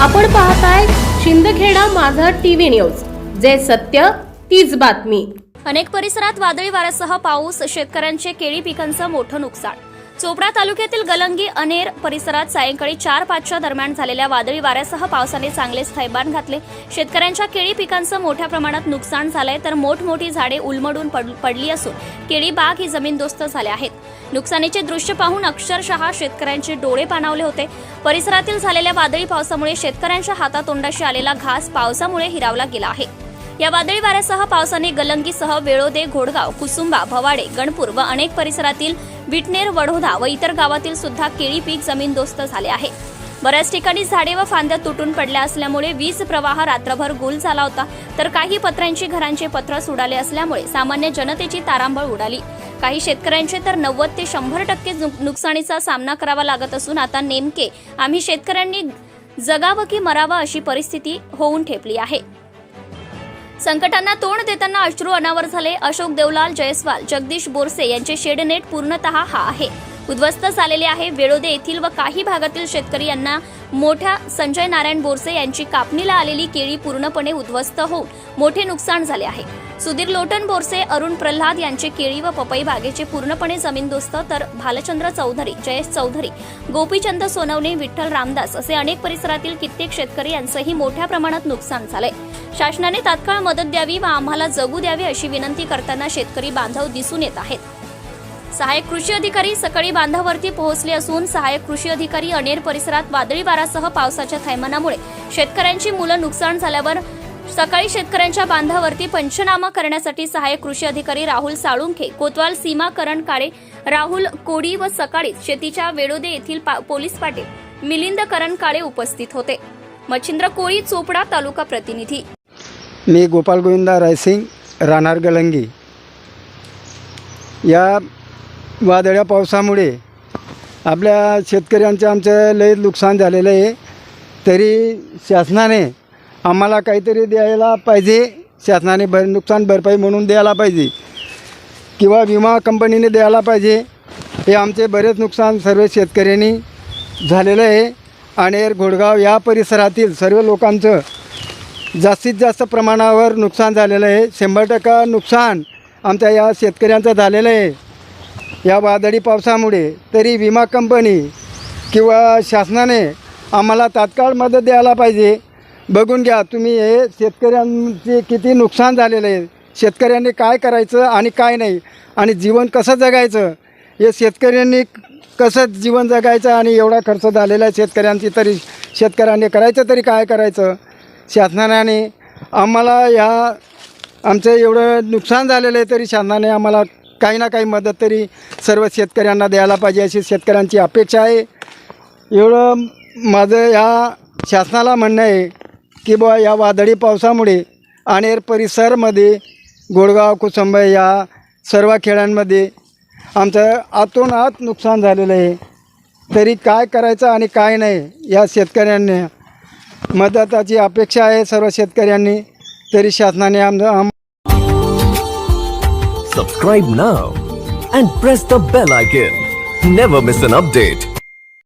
आपण पाहताय शिंदखेडा माझा टीव्ही न्यूज. जे सत्य तीच बातमी. अनेक परिसरात वादळी वाऱ्यासह पाऊस शेतकऱ्यांचे केळी पिकांचं मोठं नुकसान. चोपडा तालुक्यातील गलंगी अनेर परिसरात सायंकाळी चार पाचच्या दरम्यान झालेल्या वादळी वाऱ्यासह पावसाने चांगलेच थैबान घातले. शेतकऱ्यांच्या केळी पिकांचं मोठ्या प्रमाणात नुकसान झालंय तर मोठमोठी झाडे उलमडून पड- पडली असून केळी बाग ही जमीनदोस्त झाल्या आहेत. नुकसानीचे दृश्य पाहून अक्षरशः शेतकऱ्यांचे डोळे पाणावले होते. परिसरातील झालेल्या वादळी पावसामुळे शेतकऱ्यांच्या हातातोंडाशी आलेला घास पावसामुळे हिरावला गेला आहे. या वादळी वाऱ्यासह पावसाने गलंगीसह वेळोदे घोडगाव कुसुंबा भवाडे गणपूर व अनेक परिसरातील विटनेर वडोदा व इतर गावातील सुद्धा केळी पीक जमीनदोस्त झाले आहे. बऱ्याच ठिकाणी झाडे व फांद्या तुटून पडल्या असल्यामुळे वीज प्रवाह रात्रभर गुल झाला होता. तर काही पत्र्यांची घरांचे पत्र सुडाले असल्यामुळे सामान्य जनतेची तारांबळ उडाली. काही शेतकऱ्यांचे तर नव्वद ते शंभर टक्के नुकसानीचा सामना करावा लागत असून आता नेमके आम्ही शेतकऱ्यांनी जगावं की मरावं अशी परिस्थिती होऊन ठेपली आहे. संकटांना तोंड देताना अश्रू अनावर झाले. अशोक देवलाल जयस्वाल जगदीश बोरसे यांचे शेडनेट पूर्णतः हा आहे. उद्ध्वस्त झालेले आहे वेळोदे येथील व काही भागातील शेतकरी यांना मोठ्या संजय नारायण बोरसे यांची कापणीला आलेली केळी पूर्णपणे उद्ध्वस्त होऊन मोठे नुकसान झाले आहे. सुधीर लोटन बोरसे अरुण प्रल्हाद यांचे केळी व पपई बागेचे पूर्णपणे जमीनदोस्त तर भालचंद्र चौधरी जयेश चौधरी गोपीचंद सोनवणे विठ्ठल रामदास असे अनेक परिसरातील कित्येक शेतकरी यांचंही मोठ्या प्रमाणात नुकसान झालंय. शासनाने तात्काळ मदत द्यावी व आम्हाला जगू द्यावी अशी विनंती करताना शेतकरी बांधव दिसून येत आहेत. सहाय्यक कृषी अधिकारी सकाळी बांधावरती पोहोचले असून सहाय्यक कृषी अधिकारी अनेर परिसरात वादळी वारासह पावसाच्या थैमानामुळे शेतकऱ्यांची मुलं नुकसान झाल्यावर सकाळी शेतकऱ्यांच्या बांधावरती पंचनामा करण्यासाठी सहाय्यक कृषी अधिकारी राहुल साळुंखे कोतवाल सीमा करण काळे राहुल कोडी व सकाळी शेतीच्या वेडोदे येथील पा- पोलीस पाटील मिलिंद करण काळे उपस्थित होते. मच्छिंद्र कोळी चोपडा तालुका प्रतिनिधी मी गोपाल गोविंदा रायसिंग राहणार गलंगी. या वादळ्या पावसामुळे आपल्या शेतकऱ्यांचं आमचं लय नुकसान झालेलं आहे. तरी शासनाने आम्हाला काहीतरी द्यायला पाहिजे. शासनाने भर नुकसान भरपाई म्हणून द्यायला पाहिजे. किंवा विमा कंपनीने द्यायला पाहिजे. हे आमचे बरेच नुकसान सर्व शेतकऱ्यांनी झालेलं आहे. आणि घोडगाव या परिसरातील सर्व लोकांचं जास्तीत जास्त प्रमाणावर नुकसान झालेलं आहे. शंभर टक्का नुकसान आमच्या या शेतकऱ्यांचं झालेलं आहे. या वादळी पावसामुळे तरी विमा कंपनी किंवा शासनाने आम्हाला तात्काळ मदत द्यायला पाहिजे. बघून घ्या तुम्ही हे शेतकऱ्यांचे किती नुकसान झालेलं आहे. शेतकऱ्यांनी काय करायचं आणि काय नाही आणि जीवन कसं जगायचं? हे शेतकऱ्यांनी कसं जीवन जगायचं आणि एवढा खर्च झालेला आहे शेतकऱ्यांची तरी शेतकऱ्यांनी करायचं तरी काय करायचं? शासनाने आम्हाला ह्या आमचं एवढं नुकसान झालेलं आहे तरी शासनाने आम्हाला काही ना काही मदत तरी सर्व शेतकऱ्यांना द्यायला पाहिजे अशी शेतकऱ्यांची अपेक्षा आहे. एवढं माझं या शासनाला म्हणणं आहे की बुवा या वादळी पावसामुळे अनेर परिसरमध्ये गोडगाव कुसंब या सर्व खेड्यांमध्ये आमचं आतून आत नुकसान झालेलं आहे. तरी काय करायचं आणि काय नाही या शेतकऱ्यांनी मदताची अपेक्षा आहे सर्व शेतकऱ्यांनी तरी शासनाने subscribe now and press the bell icon never miss an update